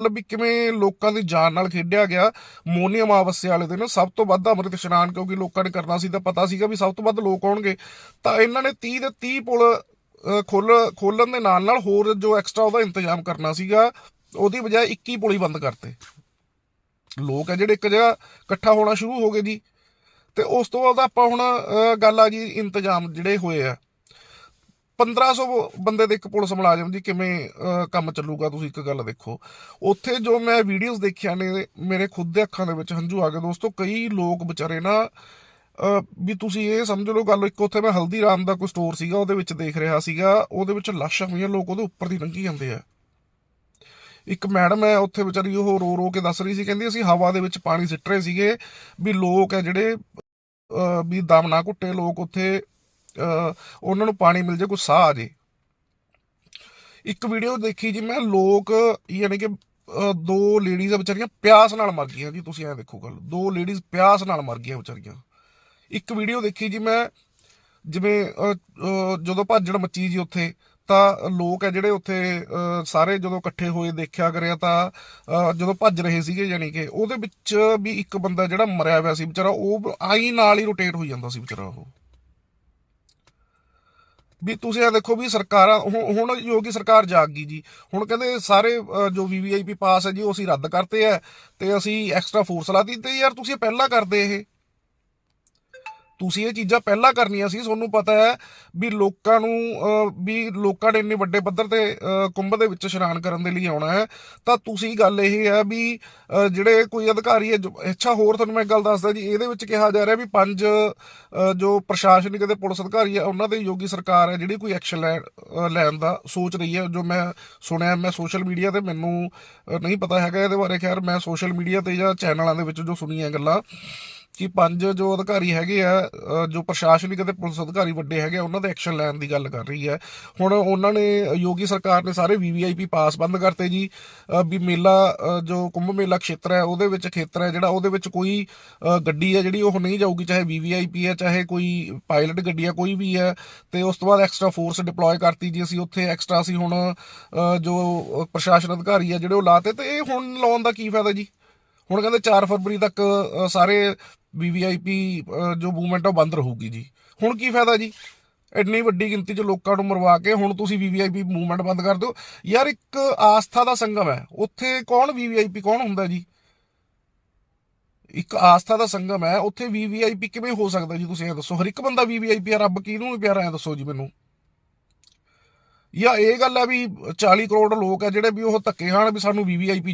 ਮਤਲਬ ਵੀ ਕਿਵੇਂ ਲੋਕਾਂ ਦੀ ਜਾਨ ਨਾਲ ਖੇਡਿਆ ਗਿਆ, ਮੋਨੀਅਮ ਅਮਾਵਸਿਆ ਵਾਲੇ ਦਿਨ ਸਭ ਤੋਂ ਵੱਧ ਅੰਮ੍ਰਿਤ ਇਸ਼ਨਾਨ ਕਿਉਂਕਿ ਲੋਕਾਂ ਨੇ ਕਰਨਾ ਸੀ ਤਾਂ ਪਤਾ ਸੀਗਾ ਵੀ ਸਭ ਤੋਂ ਵੱਧ ਲੋਕ ਆਉਣਗੇ। ਤਾਂ ਇਹਨਾਂ ਨੇ 30 ਦੇ 30 ਪੁਲ ਖੋਲ ਖੋਲਣ ਦੇ ਨਾਲ ਨਾਲ ਹੋਰ ਜੋ ਐਕਸਟਰਾ ਉਹਦਾ ਇੰਤਜ਼ਾਮ ਕਰਨਾ ਸੀਗਾ, ਉਹਦੀ ਬਜਾਏ 21 ਪੁਲ ਹੀ ਬੰਦ ਕਰਤੇ। ਲੋਕ ਹੈ ਜਿਹੜੇ ਇੱਕ ਜਗ੍ਹਾ ਇਕੱਠਾ ਹੋਣਾ ਸ਼ੁਰੂ ਹੋ ਗਏ ਜੀ। ਤੇ ਉਸ ਤੋਂ ਬਾਅਦ ਆਪਾਂ ਹੁਣ ਗੱਲ ਆ ਜੀ ਇੰਤਜ਼ਾਮ ਜਿਹੜੇ ਹੋਏ ਆ। 1500 ਬੰਦੇ ਦੇ ਇੱਕ ਪੁਲਿਸ ਮੁਲਾਜ਼ਮ ਜੀ ਕਿਵੇਂ ਕੰਮ ਚੱਲੂਗਾ ਤੁਸੀਂ ਇੱਕ ਗੱਲ ਦੇਖੋ। ਉੱਥੇ ਜੋ ਮੈਂ ਵੀਡੀਓਜ਼ ਦੇਖੀਆਂ ਨੇ, ਮੇਰੇ ਖੁਦ ਦੇ ਅੱਖਾਂ ਦੇ ਵਿੱਚ ਹੰਝੂ ਆ ਗਏ। ਦੋਸਤੋ, ਕਈ ਲੋਕ ਵਿਚਾਰੇ ਨਾ ਵੀ ਤੁਸੀਂ ਇਹ ਸਮਝ ਲਓ ਗੱਲ ਇੱਕ ਉੱਥੇ ਮੈਂ ਹਲਦੀਰਾਮ ਦਾ ਕੋਈ ਸਟੋਰ ਸੀਗਾ, ਉਹਦੇ ਵਿੱਚ ਦੇਖ ਰਿਹਾ ਸੀਗਾ। ਉਹਦੇ ਵਿੱਚ ਲਾਸ਼ਾਂ ਹੋਈਆਂ ਲੋਕ ਉਹਦੇ ਉੱਪਰ ਦੀ ਲੰਘੀ ਜਾਂਦੇ ਆ। ਇੱਕ ਮੈਡਮ ਹੈ, ਉੱਥੇ ਵਿਚਾਰੀ ਉਹ ਰੋ ਰੋ ਕੇ ਦੱਸ ਰਹੀ ਸੀ, ਕਹਿੰਦੀ ਅਸੀਂ ਹਵਾ ਦੇ ਵਿੱਚ ਪਾਣੀ ਸਿੱਟ ਰਹੇ ਸੀਗੇ ਵੀ ਲੋਕ ਹੈ ਜਿਹੜੇ ਵੀ ਦਮ ਨਾ ਘੁੱਟੇ, ਲੋਕ ਉੱਥੇ ਉਹਨਾਂ ਨੂੰ ਪਾਣੀ ਮਿਲ ਜੇ ਕੋਈ ਸਾਹ ਆ ਜੇ ਇੱਕ ਵੀਡੀਓ ਦੇਖੀ ਜੀ ਮੈਂ, ਲੋਕ ਯਾਨੀ ਕਿ ਦੋ ਲੇਡੀਜ਼ ਵਿਚਾਰੀਆਂ, ਪਿਆਸ ਨਾਲ ਮਰ ਗਈਆਂ ਜੀ, ਤੁਸੀਂ ਐਂ ਦੇਖੋ ਗੱਲ। ਦੋ ਲੇਡੀਜ਼ ਪਿਆਸ ਨਾਲ ਮਰ ਗਈਆਂ ਵਿਚਾਰੀਆਂ। ਇੱਕ ਵੀਡੀਓ ਦੇਖੀ ਜੀ ਮੈਂ, ਜਿਵੇਂ ਜਦੋਂ ਭਾਜੜ ਮੱਚੀ ਜੀ ਉੱਥੇ, ਤਾਂ ਲੋਕ ਹੈ ਜਿਹੜੇ ਉੱਥੇ ਸਾਰੇ ਜਦੋਂ ਇਕੱਠੇ ਹੋਏ ਦੇਖਿਆ ਕਰਿਆ ਤਾਂ ਜਦੋਂ ਭੱਜ ਰਹੇ ਸੀਗੇ ਯਾਨੀ ਕਿ, ਉਹਦੇ ਵਿੱਚ ਵੀ ਇੱਕ ਬੰਦਾ ਜਿਹੜਾ ਮਰਿਆ ਹੋਇਆ ਸੀ ਵਿਚਾਰਾ, ਉਹ ਆਈ ਨਾਲ ਹੀ ਰੋਟੇਟ ਹੋਈ ਜਾਂਦਾ ਸੀ ਵਿਚਾਰਾ ਉਹ। ਵੀ ਤੁਸੀਂ ਇਹ ਦੇਖੋ ਵੀ ਸਰਕਾਰਾਂ ਹੁਣ ਹੁਣ ਯੋਗੀ ਸਰਕਾਰ ਜਾਗ ਗਈ ਜੀ। ਹੁਣ ਕਹਿੰਦੇ ਸਾਰੇ ਅਹ, ਜੋ ਵੀਵੀਆਈਪੀ ਪਾਸ ਹੈ ਜੀ ਉਹ ਅਸੀਂ ਰੱਦ ਕਰਤੇ ਆ ਤੇ ਅਸੀਂ ਐਕਸਟਰਾ ਫੋਰਸ ਲਾਤੀ ਤੇ ਯਾਰ ਤੁਸੀਂ ਪਹਿਲਾਂ ਕਰਦੇ ਇਹ। ਤੁਸੀਂ ਇਹ ਚੀਜ਼ਾਂ ਪਹਿਲਾਂ ਕਰਨੀਆਂ ਸੀ, ਤੁਹਾਨੂੰ ਪਤਾ ਹੈ ਵੀ ਲੋਕਾਂ ਨੂੰ ਵੀ ਲੋਕਾਂ ਨੇ ਇੰਨੇ ਵੱਡੇ ਪੱਧਰ ਤੇ ਕੁੰਭ ਦੇ ਵਿੱਚ ਇਸ਼ਨਾਨ ਕਰਨ ਦੇ ਲਈ ਆਉਣਾ ਹੈ। ਤਾਂ ਤੁਸੀਂ ਗੱਲ ਇਹ ਹੈ ਵੀ ਜਿਹੜੇ ਕੋਈ ਅਧਿਕਾਰੀ ਹੈ, ਜੋ- ਅੱਛਾ, ਹੋਰ ਤੁਹਾਨੂੰ ਮੈਂ ਇੱਕ ਗੱਲ ਦੱਸਦਾ ਜੀ, ਇਹਦੇ ਵਿੱਚ ਕਿਹਾ ਜਾ ਰਿਹਾ ਵੀ ਪੰਜ ਜੋ ਪ੍ਰਸ਼ਾਸਨਿਕ ਤੇ ਪੁਲਿਸ ਅਧਿਕਾਰੀ ਹੈ, ਉਹਨਾਂ ਤੇ ਯੋਗੀ ਸਰਕਾਰ ਹੈ, ਜਿਹੜੀ ਕੋਈ ਐਕਸ਼ਨ ਲੈਣ ਲੈਣ ਦਾ ਸੋਚ ਰਹੀ ਹੈ, ਜੋ ਮੈਂ ਸੁਣਿਆ, ਮੈਂ ਸੋਸ਼ਲ ਮੀਡੀਆ ਤੇ ਮੈਨੂੰ ਨਹੀਂ ਪਤਾ ਹੈਗਾ ਇਹਦੇ ਬਾਰੇ, ਖੈਰ ਮੈਂ ਸੋਸ਼ਲ ਮੀਡੀਆ ਤੇ ਜਾਂ ਚੈਨਲਾਂ ਦੇ ਵਿੱਚ ਜੋ ਸੁਣੀਆਂ ਗੱਲਾਂ ਕਿ ਪੰਜ ਜੋ ਅਧਿਕਾਰੀ ਹੈਗੇ ਆ ਜੋ ਪ੍ਰਸ਼ਾਸਨਿਕ ਅਤੇ ਪੁਲਿਸ ਅਧਿਕਾਰੀ ਵੱਡੇ ਹੈਗੇ ਆ, ਉਹਨਾਂ ਦੇ ਐਕਸ਼ਨ ਲੈਣ ਦੀ ਗੱਲ ਕਰ ਰਹੀ ਹੈ। ਹੁਣ ਉਹਨਾਂ ਨੇ ਯੋਗੀ ਸਰਕਾਰ ਨੇ ਸਾਰੇ ਵੀਵੀਆਈਪੀ ਪਾਸ ਬੰਦ ਕਰਤੇ ਜੀ। ਵੀ ਮੇਲਾ ਜੋ ਕੁੰਭ ਮੇਲਾ ਖੇਤਰ ਹੈ ਉਹਦੇ ਵਿੱਚ ਖੇਤਰ ਹੈ ਜਿਹੜਾ ਉਹਦੇ ਵਿੱਚ ਕੋਈ ਗੱਡੀ ਹੈ ਜਿਹੜੀ ਉਹ ਨਹੀਂ ਜਾਊਗੀ ਚਾਹੇ ਵੀਵੀਆਈਪੀ ਹੈ ਚਾਹੇ ਕੋਈ ਪਾਇਲਟ ਗੱਡੀ ਹੈ ਕੋਈ ਵੀ ਹੈ। ਤੇ ਉਸ ਤੋਂ ਬਾਅਦ ਐਕਸਟਰਾ ਫੋਰਸ ਡਿਪਲੋਏ ਕਰਤੀ ਜੀ ਅਸੀਂ ਉੱਥੇ ਐਕਸਟਰਾ ਅਸੀਂ ਹੁਣ ਜੋ ਪ੍ਰਸ਼ਾਸਨ ਅਧਿਕਾਰੀ ਹੈ ਜਿਹੜੇ ਉਹ ਲਾਤੇ। ਤੇ ਇਹ ਹੁਣ ਲਾਉਣ ਦਾ ਕੀ ਫਾਇਦਾ ਜੀ? ਹੁਣ ਕਹਿੰਦੇ 4 ਫਰਵਰੀ ਤੱਕ ਸਾਰੇ ਵੀਵੀਆਈਪੀ ਜੋ ਮੂਵਮੈਂਟ ਆ ਉਹ ਬੰਦ ਰਹੂਗੀ ਜੀ। ਹੁਣ ਕੀ ਫਾਇਦਾ ਜੀ? ਇੰਨੀ ਵੱਡੀ ਗਿਣਤੀ 'ਚ ਲੋਕਾਂ ਨੂੰ ਮਰਵਾ ਕੇ ਹੁਣ ਤੁਸੀਂ ਵੀਵੀਆਈਪੀ ਮੂਵਮੈਂਟ ਬੰਦ ਕਰ ਦਿਓ। ਯਾਰ ਇੱਕ ਆਸਥਾ ਦਾ ਸੰਗਮ ਹੈ। ਉੱਥੇ ਕੌਣ ਵੀਵੀਆਈਪੀ ਕੌਣ ਹੁੰਦਾ ਜੀ? ਇੱਕ ਆਸਥਾ ਦਾ ਸੰਗਮ ਹੈ। ਉੱਥੇ ਵੀਵੀਆਈਪੀ ਕਿਵੇਂ ਹੋ ਸਕਦਾ ਜੀ? ਤੁਸੀਂ ਇਹ ਦੱਸੋ। ਹਰ ਇੱਕ ਬੰਦਾ ਵੀਵੀਆਈਪੀ ਆ, ਰੱਬ ਕਿਹਨੂੰ ਨਹੀਂ ਪਿਆਰਾ ਹੈ ਦੱਸੋ ਜੀ ਮੈਨੂੰ। ਜਾਂ ਇਹ ਗੱਲ ਹੈ ਵੀ 40 ਕਰੋੜ ਲੋਕ ਆ ਜਿਹੜੇ ਵੀ ਉਹ ਧੱਕੇ ਖਾਣ ਵੀ ਸਾਨੂੰ ਵੀਵੀਆਈਪੀ